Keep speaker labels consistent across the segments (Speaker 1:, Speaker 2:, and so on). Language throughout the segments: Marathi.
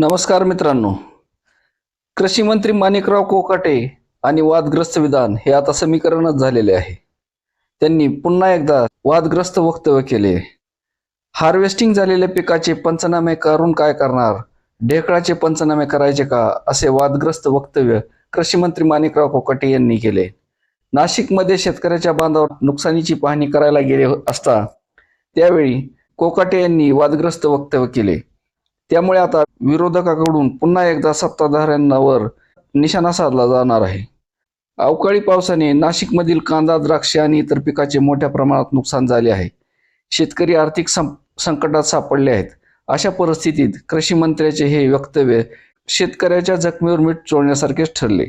Speaker 1: नमस्कार मित्रांनो. कृषी मंत्री माणिकराव कोकाटे आणि वादग्रस्त विधान हे आता समीकरणच झालेले आहे. त्यांनी पुन्हा एकदा वादग्रस्त वक्तव्य केले. हार्वेस्टिंग झालेल्या पिकाचे पंचनामे करून काय करणार? ढेकळाचे पंचनामे करायचे का? असे वादग्रस्त वक्तव्य कृषी मंत्री माणिकराव कोकाटे यांनी केले. नाशिकमध्ये शेतकऱ्याच्या बांधावर नुकसानीची पाहणी करायला गेले असता त्यावेळी कोकाटे यांनी वादग्रस्त वक्तव्य केले. त्यामुळे आता विरोधकाकडून पुन्हा एकदा सत्ताधाऱ्यांवर निशाणा साधला जाणार आहे. अवकाळी पावसाने नाशिकमधील कांदा द्राक्ष आणि इतर पिकाचे मोठ्या प्रमाणात नुकसान झाले आहे. शेतकरी आर्थिक सं संकटात सापडले आहेत. अशा परिस्थितीत कृषी मंत्र्याचे हे वक्तव्य शेतकऱ्याच्या जखमीवर मीठ चोळण्यासारखेच ठरले.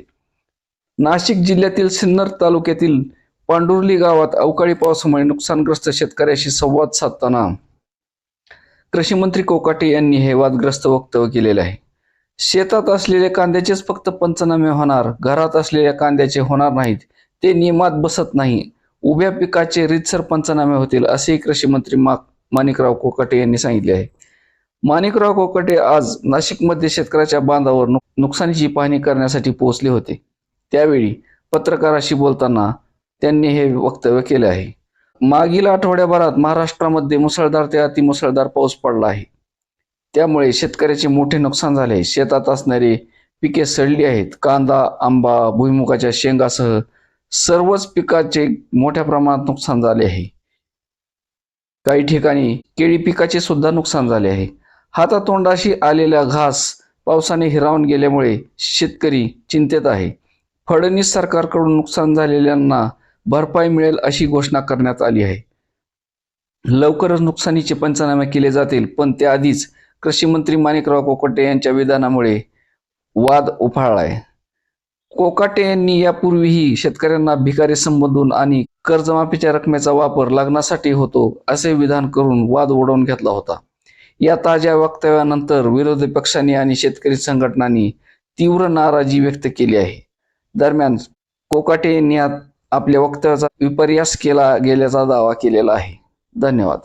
Speaker 1: नाशिक जिल्ह्यातील सिन्नर तालुक्यातील पांडुर्ली गावात अवकाळी पावसामुळे नुकसानग्रस्त शेतकऱ्याशी संवाद साधताना कृषी मंत्री कोकाटे यांनी हे वादग्रस्त वक्तव्य केलेले आहे. शेतात असलेल्या कांद्याचेच फक्त पंचनामे होणार घरात असलेल्या कांद्याचे होणार नाहीत ते नियमात बसत नाही. उभ्या पिकाचे रितसर पंचनामे होतील असेही कृषी मंत्री मा माणिकराव कोकाटे यांनी सांगितले आहे. माणिकराव कोकाटे आज नाशिकमध्ये शेतकऱ्याच्या बांधावर नुकसानीची पाहणी करण्यासाठी पोहोचले होते. त्यावेळी पत्रकाराशी बोलताना त्यांनी हे वक्तव्य केले आहे. मागील आठवड्याभरात महाराष्ट्रामध्ये मुसळधार ते अतिमुसळधार पाऊस पडला आहे. त्यामुळे शेतकऱ्याचे मोठे नुकसान झाले आहे. शेतात असणारी पिके सडली आहेत. कांदा आंबा भुईमुगाच्या शेंगासह सर्वच पिकाचे मोठ्या प्रमाणात नुकसान झाले आहे. काही ठिकाणी केळी पिकाचे सुद्धा नुकसान झाले आहे. हातातोंडाशी आलेला घास पावसाने हिरावून गेल्यामुळे शेतकरी चिंतेत आहे. फडणवीस सरकारकडून नुकसान झालेल्यांना भरपाई मिळेल अशी घोषणा करण्यात आली आहे. लवकरच नुकसानीचे पंचनामे केले जातील पण त्याआधीच कृषी मंत्री माणिकराव कोकाटे यांच्या विधानामुळे वाद उफाळलाय. कोकाटे यांनी यापूर्वीही शेतकऱ्यांना भिकारी संबोधून आणि कर्जमाफीच्या रकमेचा वापर लग्नासाठी होतो असे विधान करून वाद ओढवून घेतला होता. या ताज्या वक्तव्यानंतर विरोधी पक्षांनी आणि शेतकरी संघटनांनी तीव्र नाराजी व्यक्त केली आहे. दरम्यान कोकाटे यांनी आपल्या वक्तव्याचा विपर्यास केला गेल्याचा दावा केलेला आहे. धन्यवाद.